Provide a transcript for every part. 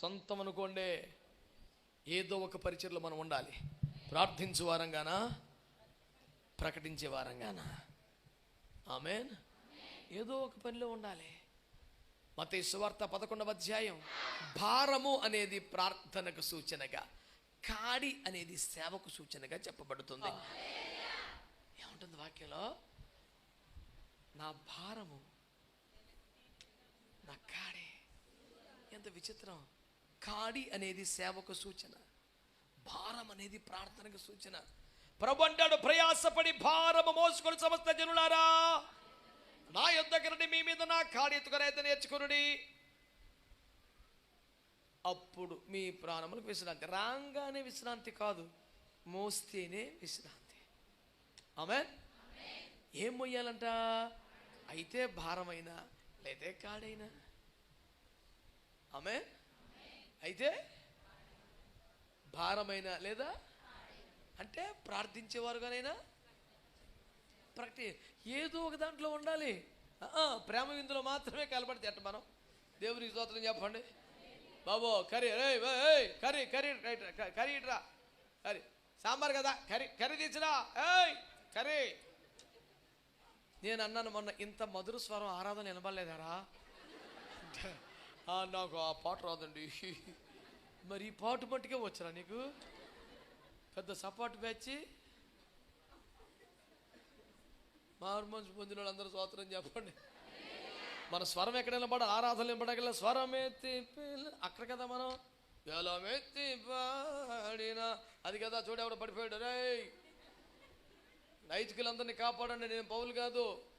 సొంతం అనుకోండి ఏదో ఒక పరిచయలో మనం ఉండాలి. ప్రార్థించే వారంగానా? ప్రకటించే వారంగానా? ఆమెన్? ఏదో ఒక పనిలో ఉండాలి. మత సువార్త పదకొండవ అధ్యాయం. భారము అనేది ప్రార్థనకు సూచనగా కాడి అనేది సేవకు సూచనగా చెప్పబడుతుంది. ఏముంటుంది వాక్యంలో? నా భారము నా కాడి. ఎంత విచిత్రం. కాడి అనేది సేవకు సూచన భారం అనేది ప్రార్థనకు సూచన. ప్రభు అంటాడు ప్రయాసపడి భారము మోసుకొని సమస్త జనులారా నా యొద్దకు మీ మీద నా కాడి ఎత్తుకునైతే నేర్చుకునుడి. అప్పుడు మీ ప్రాణములకు విశ్రాంతి. రాగానే విశ్రాంతి కాదు మోస్తేనే విశ్రాంతి. ఆమె ఏం మొయ్యాలంట? అయితే భారమైనా లేదా కాడైనా. ఆమె అయితే భారమైన లేదా? అంటే ప్రార్థించేవారుగానైనా? ప్రకటి ఏదో ఒక దాంట్లో ఉండాలి. ప్రేమ విందులో మాత్రమే కలపడితే ఎట్ట మనం? దేవునికి స్తోత్రం చెప్పండి. బాబో కర్రీ ఏయ్ ఏయ్ కర్రీ కర్రీ రైట్ కర్రీ ఇట్రా. కర్రీ. సాంబార్ కదా కర్రీ కర్రీ తీసిరా. ఏయ్ కర్రీ. నేను అన్నాను మొన్న ఇంత మధుర స్వరం ఆరాధన వినబడలేదారా? అంటే నాకు ఆ పాట రాదండి. మరి ఈ పాట మట్టుకే వచ్చరా నీకు? పెద్ద సపోర్ట్ బ్యాచ్. మార్మన్స్ పొందిన వాళ్ళందరూ స్వాతంత్రం చెప్పండి. మన స్వరం ఎక్కడ నిలబడ ఆరాధన నిలబడగల స్వరమెత్తి అక్కడ కదా మనం. గలం పాడినా అది కదా చూడేవాడు పడిపోయాడు. రే నైతికులందరినీ కాపాడండి నేను పౌలు కాదు.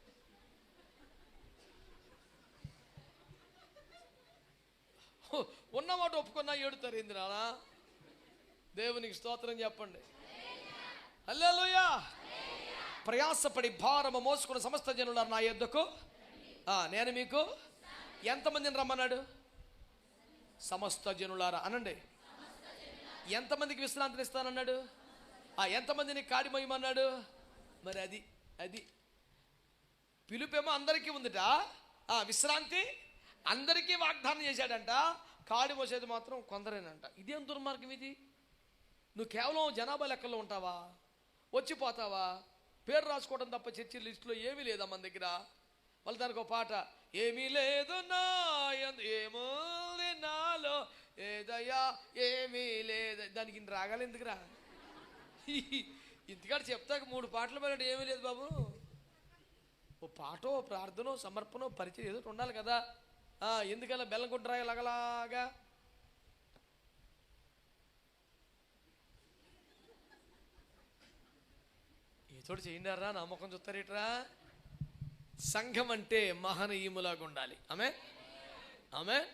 ఉన్నమాట ఒప్పుకున్నా ఏడుతారు ఏంది నానా దేవునికి స్తోత్రం చెప్పండి. అల్లెలుయా ప్రయాసపడి భారము మోసుకున్న సమస్త జనులు నా యొద్దకు ఆ, నేను మీకు ఎంతమందిని రమ్మన్నాడు? సమస్త జనులారా అనండి. ఎంతమందికి విశ్రాంతిని ఇస్తానన్నాడు? ఆ ఎంతమందిని కాడిమయమన్నాడు మరి అది అది. పిలుపేమో అందరికీ ఉందిట. ఆ విశ్రాంతి అందరికీ వాగ్దానం చేశాడంట. కాడి పోసేది మాత్రం కొందరేనంట. ఇదేం దుర్మార్గం ఇది? నువ్వు కేవలం జనాభా లెక్కల్లో ఉంటావా? వచ్చిపోతావా పేరు రాసుకోవడం తప్ప చర్చి లిస్టులో ఏమీ లేదా మన దగ్గర? వాళ్ళ దానికి ఒక పాట ఏమీ లేదు నా ఏమో నాలో ఏదయ్యా ఏమీ లేదు. దానికి ఇన్ని రాగాలి ఎందుకురా? ఇంటికాడ చెప్తాక మూడు పాటలు పడినట్టు ఏమీ లేదు బాబు. ఓ పాటో ప్రార్థనో సమర్పణో పరిచయం ఏదో ఉండాలి కదా. ఎందుకలా బెల్లం కొట్టురాయి లగలాగా? ఏతోటి చేయండారా? నమ్మకం చూస్తారేట్రా? సంఘం అంటే మహనీయములాగా ఉండాలి. ఆమె ఆమె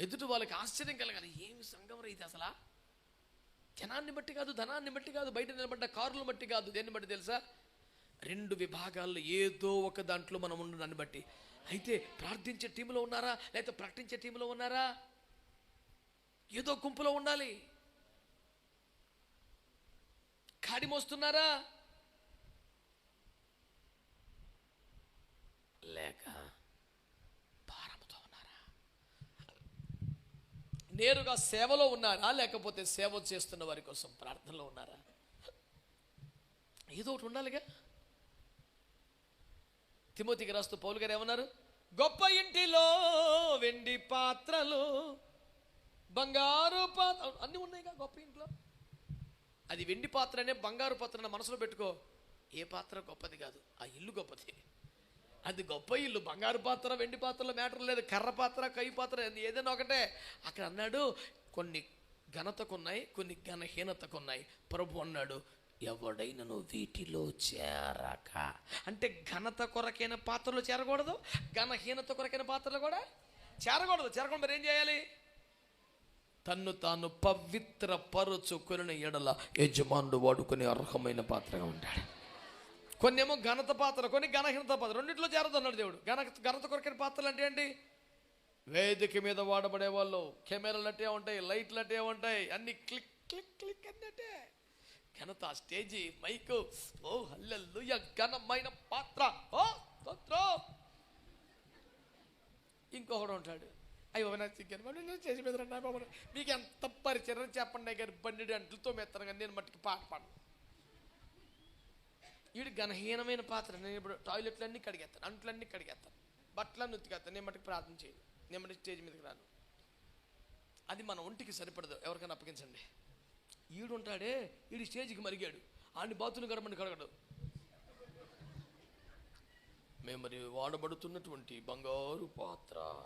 ఎదుటి వాళ్ళకి ఆశ్చర్యం కలగాలి. ఏమి సంఘం రైతే అసలా? జనాన్ని బట్టి కాదు ధనాన్ని బట్టి కాదు బయట నిలబడ్డ కారులను బట్టి కాదు. దేన్ని బట్టి తెలుసా? రెండు విభాగాల్లో ఏదో ఒక దాంట్లో మనం ఉన్న దాన్ని బట్టి. అయితే ప్రార్థించే టీంలో ఉన్నారా? లేకపోతే ప్రకటించే టీంలో ఉన్నారా? ఏదో గుంపులో ఉండాలి. కాడి మోస్తున్నారా? లేక భారముతో ఉన్నారా? నేరుగా సేవలో ఉన్నారా? లేకపోతే సేవ చేస్తున్న వారి కోసం ప్రార్థనలో ఉన్నారా? ఏదో ఒకటి ఉండాలిగా. తిమోతికి రాస్తూ పౌలు గారు ఏమన్నారు? గొప్ప ఇంటిలో వెండి పాత్రలు బంగారు పాత్ర అన్నీ ఉన్నాయిగా గొప్ప ఇంట్లో. అది వెండి పాత్రనే బంగారు పాత్రనే మనసులో పెట్టుకో. ఏ పాత్ర గొప్పది కాదు ఆ ఇల్లు గొప్పది. అది గొప్ప ఇల్లు బంగారు పాత్ర వెండి పాత్రలో మ్యాటర్ లేదు. కర్ర పాత్ర కై పాత్ర ఏదైనా ఒకటే. అక్కడ అన్నాడు కొన్ని ఘనతకున్నాయి కొన్ని ఘనహీనతకున్నాయి. ప్రభు అన్నాడు ఎవడైనను వీటిలో చేరక. అంటే ఘనత కొరకైన పాత్రలో చేరకూడదు ఘనహీనత కొరకైన పాత్రలో కూడా చేరకూడదు. చేరకుండా మరి ఏం చేయాలి? తన్ను తాను పవిత్ర పరుచుకుని ఎడల యజమానుడు వాడుకునే అర్హమైన పాత్రగా ఉంటాడు. కొన్ని ఏమో ఘనత పాత్ర కొన్ని ఘనహీనత పాత్ర. రెండింటిలో చేరదు అన్నాడు దేవుడు. ఘన ఘనత కొరకైన పాత్రలు అంటే ఏంటి? వేదిక మీద వాడబడే వాళ్ళు కెమెరాలు అట్టే ఉంటాయి లైట్లు అట్టే ఉంటాయి అన్ని క్లిక్ క్లిక్ క్లిక్ అన్నట్టే. ఘనత స్టేజి మైకు. ఓ హల్లెలూయ ఘనమైన పాత్ర. ఓ స్తోత్రం. ఇంకొకడు ఉంటాడు. అయ్యో నా చికెన్ నేను చేసి మీద బాబు మీకు ఎంత పరిచయం చెప్పండి గారు. బండి అంట్లతో మెత్తను కానీ నేను మట్టికి పాట పాడను. వీడు ఘనహీనమైన పాత్ర. నేను ఇప్పుడు టాయిలెట్లన్నీ కడిగేస్తాను అంట్లన్నీ కడిగేస్తాను. బట్టలన్నీ ఉతికేస్తాను నేను మట్టుకు ప్రార్థన చేయను. నేను మటుకు స్టేజ్ మీదకి రాను. అది మన ఒంటికి సరిపడదు. ఎవరికైనా అప్పగించండి. ఈడుంటాడే ఈడు స్టేజ్కి మరిగాడు. ఆడిని బాతులు గడమని కడగడు. మేము మరి వాడబడుతున్నటువంటి బంగారు పాత్ర.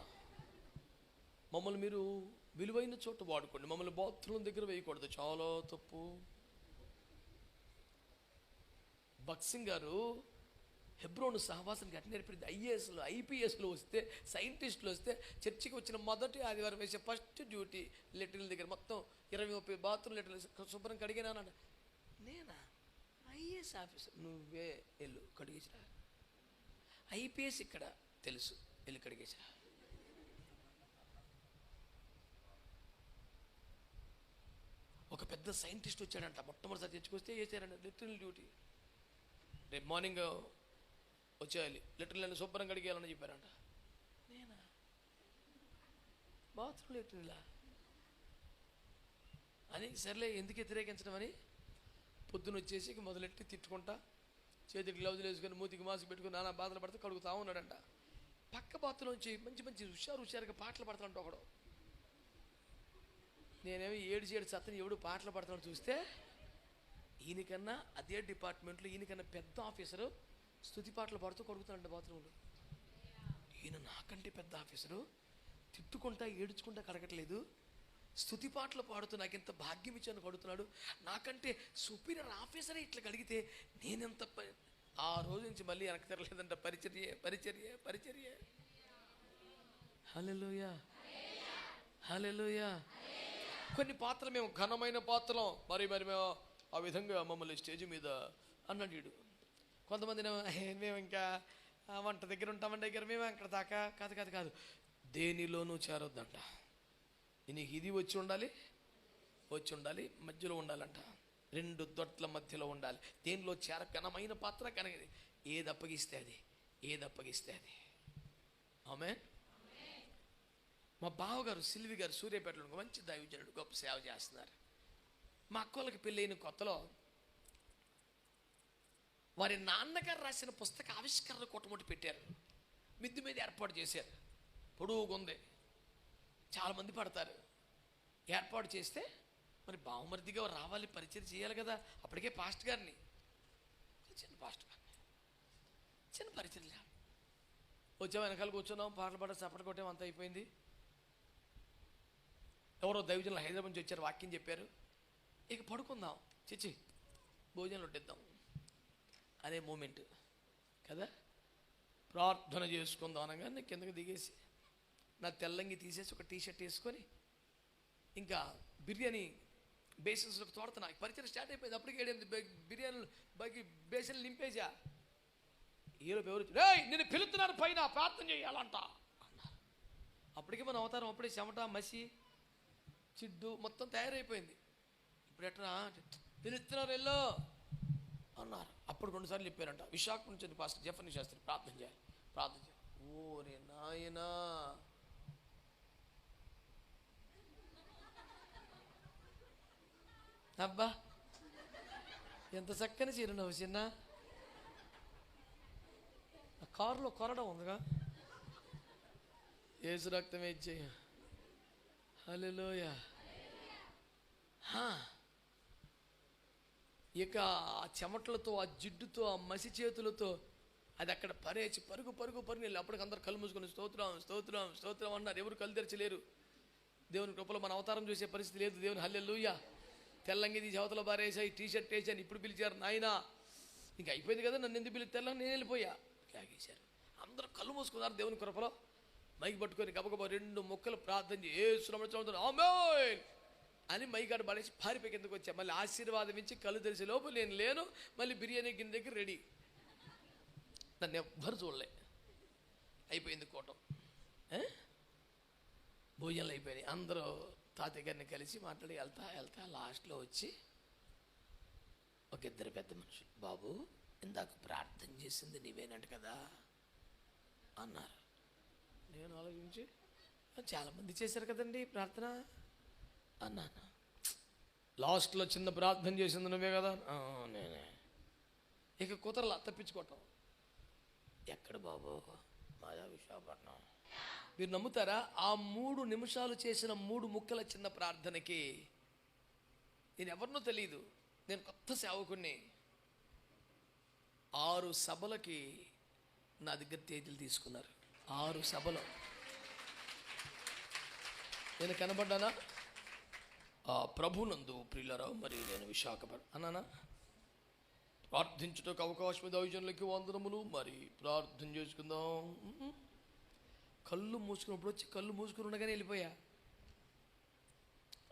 మమ్మల్ని మీరు విలువైన చోట వాడుకోండి. మమ్మల్ని బాత్రూమ్ దగ్గర వేయకూడదు. చాలా తప్పు. భక్సింగ్ గారు హెబ్రోను సహవాసానికి అట్లా నేర్పింది. ఐఏఎస్లు ఐపీఎస్లు వస్తే సైంటిస్టులు వస్తే చర్చికి వచ్చిన మొదటి ఆదివారం వేసే ఫస్ట్ డ్యూటీ లెటర్ల దగ్గర మొత్తం ఇరవై ముప్పై బాత్రూమ్ లెటర్లు శుభ్రం కడిగినానంట నేనా? ఐఏఎస్ ఆఫీసర్ నువ్వే వెళ్ళు కడిగేసిరా. ఐపీఎస్ ఇక్కడ తెలుసు వెళ్ళి కడిగేసిరా. ఒక పెద్ద సైంటిస్ట్ వచ్చాడంట మొట్టమొదటిసారి తెచ్చుకొస్తే చేశారంట లిటరల్ డ్యూటీ. రేపు మార్నింగ్ వచ్చేయాలి. లిటరల్ శుభ్రం కడిగేయాలని చెప్పారంట. నేనా? బాత్రూమ్ అని సర్లే ఎందుకు వ్యతిరేకించడం అని పొద్దున వచ్చేసి మొదలెట్టి తిట్టుకుంటా చేతికి గ్లౌజులు వేసుకొని మూతికి మాస్క్ పెట్టుకుని నానా బాధలు పడితే కడుగుతా ఉన్నాడంట. పక్క బాతులోంచి మంచి మంచి హుషారు హుషారుగా పాటలు పడతాడంట ఒకడు. నేనేమి ఏడు చేడు సత్తని ఎవడు పాటలు పడుతున్నాడు చూస్తే ఈయనకన్నా అదే డిపార్ట్మెంట్లో ఈయనకన్నా పెద్ద ఆఫీసరు స్థుతి పాటలు పాడుతూ కొడుకుతాడంట బాత్రూంలో. ఈయన నాకంటే పెద్ద ఆఫీసరు. తిట్టుకుంటా ఏడుచుకుంటా కడగట్లేదు స్థుతి పాటలు పాడుతూ నాకు ఎంత భాగ్యం ఇచ్చాను కడుగుతున్నాడు నాకంటే సుపీరియర్ ఆఫీసరే ఇట్లా కడిగితే నేనెంత ఆ రోజు నుంచి మళ్ళీ వెనక్కి తెరలేదంట పరిచర్యే పరిచర్యే పరిచర్యే. హల్లెలూయా. హల్లెలూయా. కొన్ని పాత్రలు మేము ఘనమైన పాత్రలం. మరి మరి మేము ఆ విధంగా మమ్మల్ని స్టేజ్ మీద అన్నాడు కొంతమంది మేము ఇంకా వంట దగ్గర ఉంటామండి దగ్గర మేము అక్కడ దాకా. కాదు కాదు కాదు. దేనిలోనూ చేరొద్దంట. నీకు ఇది వచ్చి ఉండాలి వచ్చి ఉండాలి మధ్యలో ఉండాలంట. రెండు దొట్ల మధ్యలో ఉండాలి. దేనిలో చేర ఘనమైన పాత్ర కనగది? ఏది అప్పగిస్తే అది ఏది అప్పగిస్తే అది. ఆమె మా బావగారు సిల్వి గారు సూర్యాపేటలో మంచి దైవజనుడు గొప్ప సేవ చేస్తున్నారు. మా అక్కలకి పెళ్ళైన కొత్తలో వారి నాన్నగారు రాసిన పుస్తక ఆవిష్కరణ కొట్టమొట్టి పెట్టారు. మిద్ది మీద ఏర్పాటు చేశారు. పొడుగుగా ఉంది. చాలామంది పడతారు. ఏర్పాటు చేస్తే మరి బావమరిదిగా రావాలి పరిచయం చేయాలి కదా. అప్పటికే పాస్ట్ గారిని. చిన్న పాస్ట్ గారిని. చిన్న పరిచయం లేదు. వచ్చాం వెనకాల కూర్చున్నాం పాటలు పాట చప్పట కొట్టాం అంతా అయిపోయింది. ఎవరో దైవజనులు హైదరాబాద్ నుంచి వచ్చారు వాక్యం చెప్పారు. ఇక పడుకుందాం. చిచ్చి భోజనాలు వడ్డిద్దాం. అదే మూమెంట్. కదా? ప్రార్థన చేసుకుందాం అనగానే కిందకి దిగేసి నా తెల్లంగి తీసేసి ఒక టీషర్ట్ వేసుకొని ఇంకా బిర్యానీ బేసిన్స్లోకి తోడుతున్నా పరిచయం స్టార్ట్ అయిపోయింది. అప్పటికి ఏడైంది బిర్యానీలు బాకి బేసిన్లు నింపేసా ఈరోజు ఎవరు రేయ్ నేను పిలుతున్నాను పైన ప్రార్థన చేయాలంట. అన్నారు. అప్పటికి మన అవతారం అప్పుడే చెమట మసి చిడ్డు మొత్తం తయారైపోయింది. ఇప్పుడు ఎట్లా పిలుస్తున్నారు వెళ్ళో అన్నారు. అప్పుడు రెండుసార్లు చెప్పారంట విశాఖ నుంచి పాస్టర్ జఫర్ని శాస్త్రి ప్రార్థన చేయాలి ప్రార్థన చేయాలి. ఓరే నాయనా. అబ్బా ఎంత చక్కని చిరునవ్వు చిన్న. కారులో కొరడం ఉందిగా. ఏసు రక్తమే ఇచ్చేయ. హలోయ ఇక ఆ చెమటలతో ఆ జిడ్డుతో ఆ మసి చేతులతో అది అక్కడ పరేచి పరుగు పరుగు పరుగు వెళ్ళి అప్పటికి అందరు కళ్ళు మూసుకొని స్తోత్రం స్తోత్రం స్తోత్రం అన్నారు. ఎవరు కళ్ళు తెరచలేరు. దేవుని కృపలో మన అవతారం చూసే పరిస్థితి లేదు. దేవుని హల్లెలూయా. తెల్లంగి తీసి అవతల బారేసాయి టీ షర్ట్ వేసాను ఇప్పుడు పిలిచారు నాయనా ఇంకా అయిపోయింది కదా నన్ను ఎందుకు పిలిచి తెల్లని నేను వెళ్ళిపోయా. లాగేశారు. అందరూ కళ్ళు మూసుకున్నారు దేవుని కృపలో. మైక్ పట్టుకొని గబగబా రెండు మొక్కలు ప్రార్థన చేసి ఏ శ్రమ ఆమెన్. అని మైగాడు పడేసి పారిపోయి కిందకు వచ్చా. మళ్ళీ ఆశీర్వాదం ఇచ్చి కళ్ళు తెలిసే లోపు నేను లేను మళ్ళీ బిర్యానీ గిన్నె దగ్గర రెడీ. నన్ను ఎవ్వరు చూడలే. అయిపోయింది కోటం. భోజనాలు అయిపోయినాయి. అందరూ తాతయ్య గారిని కలిసి మాట్లాడి వెళ్తా వెళ్తా లాస్ట్లో వచ్చి ఒక ఇద్దరు పెద్ద మనుషులు బాబు ఇందాక ప్రార్థన చేసింది నీవేనంట కదా అన్నారు. నేను ఆలోచించి చాలామంది చేశారు కదండి ప్రార్థన. అన్నాను. లాస్ట్లో చిన్న ప్రార్థన చేసింది నువ్వే కదా? నేనే. ఇక కుదరలా తప్పించుకోవటం. ఎక్కడ బాబు? మాదా విశాఖపట్నం. మీరు నమ్ముతారా? ఆ మూడు నిమిషాలు చేసిన మూడు ముక్కల చిన్న ప్రార్థనకి నేను ఎవరినో తెలియదు నేను కొత్త సేవకుణ్ణి. ఆరు సభలకి నా దగ్గర తేదీలు తీసుకున్నారు. ఆరు సభలు. నేను కనబడ్డానా? ప్రభునందు ప్రియులరా మరి నేను విశాఖపట్నం అన్నానా? ప్రార్థించుటకు అవకాశం దైవజనులకి వందనములు. మరి ప్రార్థన చేసుకుందాం. కళ్ళు మూసుకున్నప్పుడు వచ్చి కళ్ళు మూసుకుని ఉండగానే వెళ్ళిపోయా.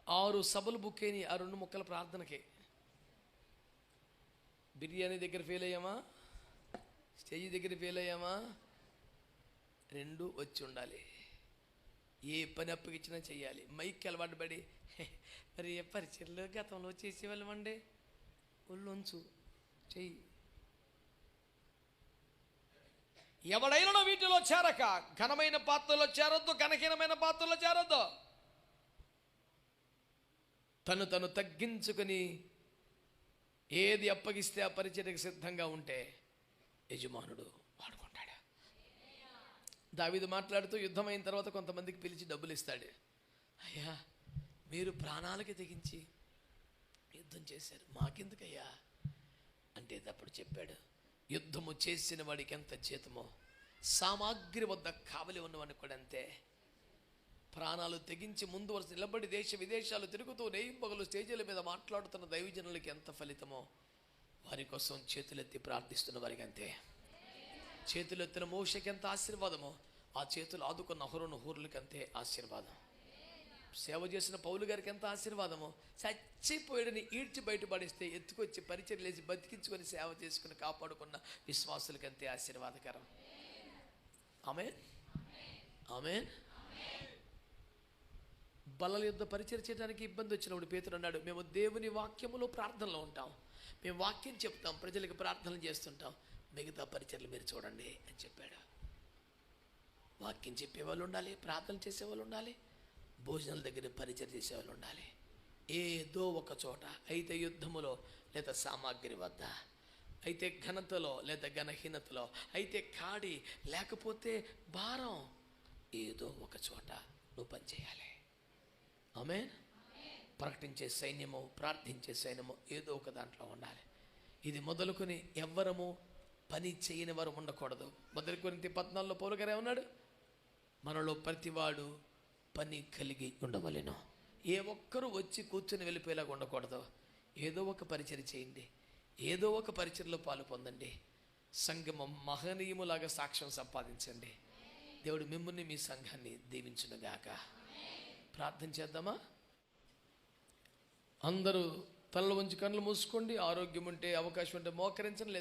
ఆరు సభలు బుక్ అయినాయి ఆ రెండు ముక్కల ప్రార్థనకి. బిర్యానీ దగ్గర ఫెయిల్ అయ్యామా? స్టేజ్ దగ్గర ఫెయిల్ అయ్యామా? రెండు వచ్చి ఉండాలి. ఏ పని అప్పగించినా చేయాలి మైక్ అలవాటు పడి మరి ఏ పరిచయలు గతంలో చేసేవాళ్ళమండి ఒళ్ళొంచు చెయ్యి. ఎవడైనా వీటిలో చేరక ఘనమైన పాత్రలో చేరొద్దు ఘనహీనమైన పాత్రలో చేరొద్దు. తను తను తగ్గించుకొని ఏది అప్పగిస్తే ఆ పరిచర్యకు సిద్ధంగా ఉంటే యజమానుడు వాడుకుంటాడు. దావీదు మాట్లాడుతూ యుద్ధం అయిన తర్వాత కొంతమందికి పిలిచి డబ్బులు ఇస్తాడు అయ్యా మీరు ప్రాణాలకి తెగించి యుద్ధం చేశారు. మాకెందుకయ్యా? అంటే అప్పుడు చెప్పాడు యుద్ధము చేసిన వాడికి ఎంత జీతమో సామాగ్రి వద్ద కావలి ఉన్నవాడికి కూడా అంతే. ప్రాణాలు తెగించి ముందు వరుస నిలబడి దేశ విదేశాలు తిరుగుతూ నెయ్యింపగలు స్టేజీల మీద మాట్లాడుతున్న దైవజనులకి ఎంత ఫలితమో వారి కోసం చేతులెత్తి ప్రార్థిస్తున్న వారికి అంతే. చేతులెత్తిన మోషకి ఎంత ఆశీర్వాదమో ఆ చేతులు ఆదుకున్న హురును హూరులకి అంతే ఆశీర్వాదం. సేవ చేసిన పౌలు గారికి ఎంత ఆశీర్వాదమో. చచ్చిపోయాడని ఈడ్చి బయటపడిస్తే ఎత్తుకొచ్చి పరిచయం లేచి బతికించుకొని సేవ చేసుకుని కాపాడుకున్న విశ్వాసులకు అంతే ఆశీర్వాదకరం. ఆమె ఆమె బలల యుద్ధ పరిచయం చేయడానికి ఇబ్బంది వచ్చినప్పుడు పేతుడు అన్నాడు మేము దేవుని వాక్యములో ప్రార్థనలో ఉంటాం. మేము వాక్యం చెప్తాం ప్రజలకు ప్రార్థనలు చేస్తుంటాం. మిగతా పరిచయలు మీరు చూడండి అని చెప్పాడు. వాక్యం చెప్పేవాళ్ళు ఉండాలి ప్రార్థన చేసేవాళ్ళు ఉండాలి. భోజనాల దగ్గర పరిచయం చేసేవాళ్ళు ఉండాలి. ఏదో ఒక చోట అయితే యుద్ధములో లేదా సామాగ్రి వద్ద అయితే ఘనతలో లేదా ఘనహీనతలో అయితే కాడి లేకపోతే భారం ఏదో ఒక చోట నువ్వు పనిచేయాలి. ఆమె ప్రకటించే సైన్యము ప్రార్థించే సైన్యము ఏదో ఒక దాంట్లో ఉండాలి. ఇది మొదలుకొని ఎవ్వరము పని చేయని వారు ఉండకూడదు. మొదలుకొని పద్నాలుగులో పౌరు ఉన్నాడు ఏమన్నాడు? మనలో ప్రతివాడు పని కలిగి ఉండవలను. ఏ ఒక్కరూ వచ్చి కూర్చొని వెళ్ళిపోయేలాగా ఉండకూడదు. ఏదో ఒక పరిచయం చేయండి. ఏదో ఒక పరిచయలో పాలు పొందండి. సంగమం మహనీయములాగా సాక్ష్యం సంపాదించండి. దేవుడు మిమ్మల్ని మీ సంఘాన్ని దీవించునుగాక. ప్రార్థన చేద్దామా? అందరూ తల్ల ఉంచి కళ్ళు మూసుకోండి. ఆరోగ్యం ఉంటే అవకాశం ఉంటే మోకరించండి. లేదు